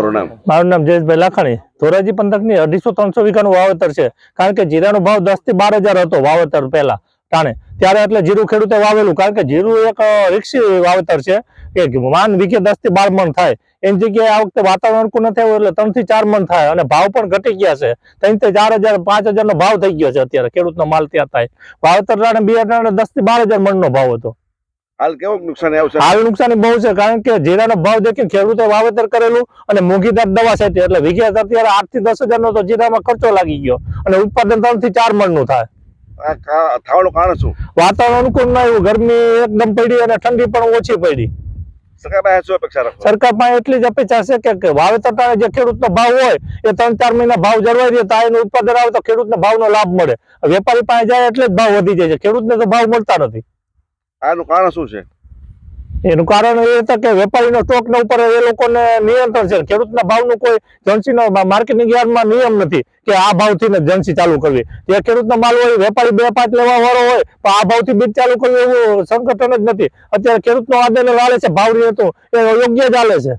મારું નામ? જયેશભાઈ લાખાણી. ધોરાજી પંથકની અઢીસો ત્રણસો વીઘાનું વાવેતર છે. કારણ કે જીરાનો ભાવ દસથી બાર હજાર હતો વાવેતર પહેલા ટાણે. ત્યારે એટલે જીરું ખેડૂતે વાવેલું. કારણ કે જીરું એક રિક્ષી વાવેતર છે. કે માન વીઘે દસથી બાર મણ થાય. એની જગ્યાએ આ વખતે વાતાવરણ અનુકૂળ નથી આવ્યું એટલે ત્રણથી ચાર મણ થાય અને ભાવ પણ ઘટી ગયા છે. ત્રણથી ચાર હજાર, પાંચ હજાર નો ભાવ થઈ ગયો છે અત્યારે ખેડૂતનો માલ ત્યાં થાય. વાવેતર ટાણે બિયારણાને દસથી બાર હજાર મણ નો ભાવ હતો. હાલ કેવું નુકસાન આવશે હાલ નુકસાન બહુ છે કારણ કે જીરાનો ભાવ દેખીને ખેડૂતે વાવેતર કરેલું અને મોંઘીદાર દવા છે એટલે વીઘે અત્યારે આઠથી દસ હજાર નો તો જીરામાં ખર્ચો લાગી ગયો અને ઉત્પાદન ત્રણથી ચાર મણનું થાય થવાનું કારણ શું? વાતાવરણ અનુકૂળ ના આવ્યું ગરમી એકદમ પડી અને ઠંડી પણ ઓછી પડી. સરકાર પાસે એટલી જ અપેક્ષા છે કે- વાવેતર જે ખેડૂતનો ભાવ હોય એ ત્રણ ચાર મહિના ભાવ જળવાઈ રહે તો એનું ઉત્પાદન આવે તો ખેડૂતને ભાવનો લાભ મળે. વેપારી પાસે જાય એટલે જ ભાવ વધી જાય છે. ખેડૂતને તો ભાવ મળતા નથી. આનું કારણ શું છે? એનું કારણ એ હતું કે વેપારીનો સ્ટોક ના ઉપર એ લોકોને નિયંત્રણ છે. ખેડૂતના ભાવનું કોઈ જન્સીનો માર્કેટિંગ યાર્ડમાં નિયમ નથી કે આ ભાવથી ને જન્સી ચાલુ કરવી. જે ખેડૂતનો માલ હોય, વેપારી બે પાંચ લેવા વાળો હોય, તો આ ભાવથી બીજ ચાલુ કરવું એવું સંગઠન જ નથી. અત્યારે ખેડૂતનો આદેને લાલે છે, ભાવ નહીં હતું એ યોગ્ય ચાલે છે.